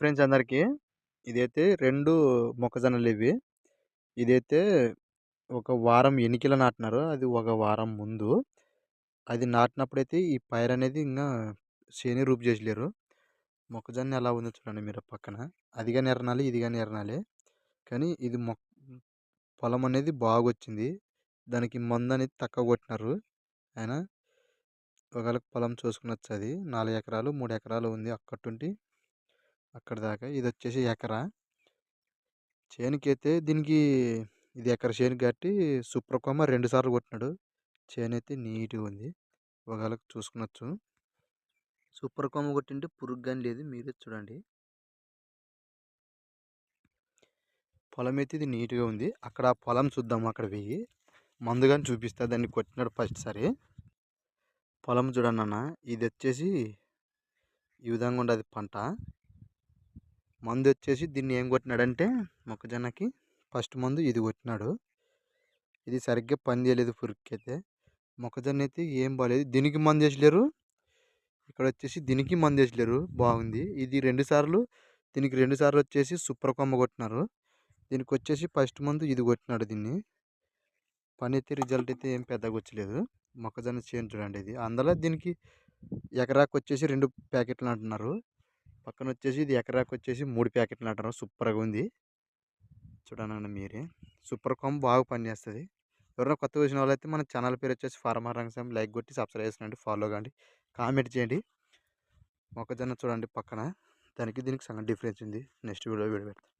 Friends అందరికీ ఇదైతే రెండు మొక్కజొన్నలు ఇవి ఇదైతే ఒక వారం ఎన్నికల నాటినారు. అది ఒక వారం ముందు. అది నాటినప్పుడైతే ఈ పైరు అనేది ఇంకా శని రూపు చేసలేరు. మొక్కజొన్న ఎలా ఉందో చూడండి మీరు పక్కన. అదిగా ఎర్రనాలి ఇదిగా ఎర్రనాలి కానీ ఇది మొక్క పొలం అనేది బాగా వచ్చింది దానికి మందు అనేది తక్కువ కొట్టినారు. ఆయన ఒకవేళ పొలం చూసుకుని అది. నాలుగు ఎకరాలు మూడు ఎకరాలు ఉంది అక్కడుండి అక్కడ దాకా. ఇది వచ్చేసి ఎకరా. చేనుకైతే దీనికి ఇది ఎకర చేను కట్టి సూపర్ రెండుసార్లు రెండు సార్లు కొట్టినాడు. చేను అయితే నీట్గా ఉంది. ఒకవేళ చూసుకునొచ్చు. సూపర్ కొట్టింటే పురుగు కానీ లేదు. మీరే చూడండి. పొలం అయితే ఇది నీట్గా ఉంది. అక్కడ పొలం చూద్దాం అక్కడ వెయ్యి. మందు కానీ చూపిస్తా. దాన్ని కొట్టినాడు ఫస్ట్ సారి. పొలం చూడండి అన్న. ఇది వచ్చేసి ఈ విధంగా ఉండదు పంట. మందు వచ్చేసి దీన్ని ఏం కొట్టినాడంటే మొక్కజొన్నకి ఫస్ట్ మందు ఇది కొట్టినాడు. ఇది సరిగ్గా పని చేయలేదు పురుగుకి అయితే మొక్కజొన్న అయితే ఏం బాగాలేదు దీనికి మందు వేసలేరు. ఇక్కడ వచ్చేసి దీనికి మందు వేసలేరు. బాగుంది. ఇది రెండు సార్లు దీనికి రెండు సార్లు వచ్చేసి సూపర్ కొమ్మ కొట్టినారు. దీనికి వచ్చేసి ఫస్ట్ మందు ఇది కొట్టినాడు దీన్ని. పని అయితే రిజల్ట్ అయితే ఏం పెద్దగా వచ్చలేదు. మొక్కజొన్న చేను చూడండి ఇది. అందులో దీనికి ఎకరాకు వచ్చేసి రెండు ప్యాకెట్లు అంటున్నారు పక్కన వచ్చేసి ఇది ఎకరాకు వచ్చేసి మూడు ప్యాకెట్లు అంటారు సూపర్గా ఉంది. చూడనండి మీరే. సూపర్ కామ్ బాగా పనిచేస్తుంది. ఎవరైనా కొత్త వచ్చిన వాళ్ళైతే మన ఛానల్ పేరు వచ్చేసి ఫార్మర్ రంగం లైక్ కొట్టి సబ్స్క్రైబ్ చేసినండి ఫాలో కాండి కామెంట్ చేయండి. మొక్కజొన్న చూడండి పక్కన. దానికి దీనికి సగం డిఫరెన్స్ ఉంది. నెక్స్ట్ వీడియో వీడియో పెడతాను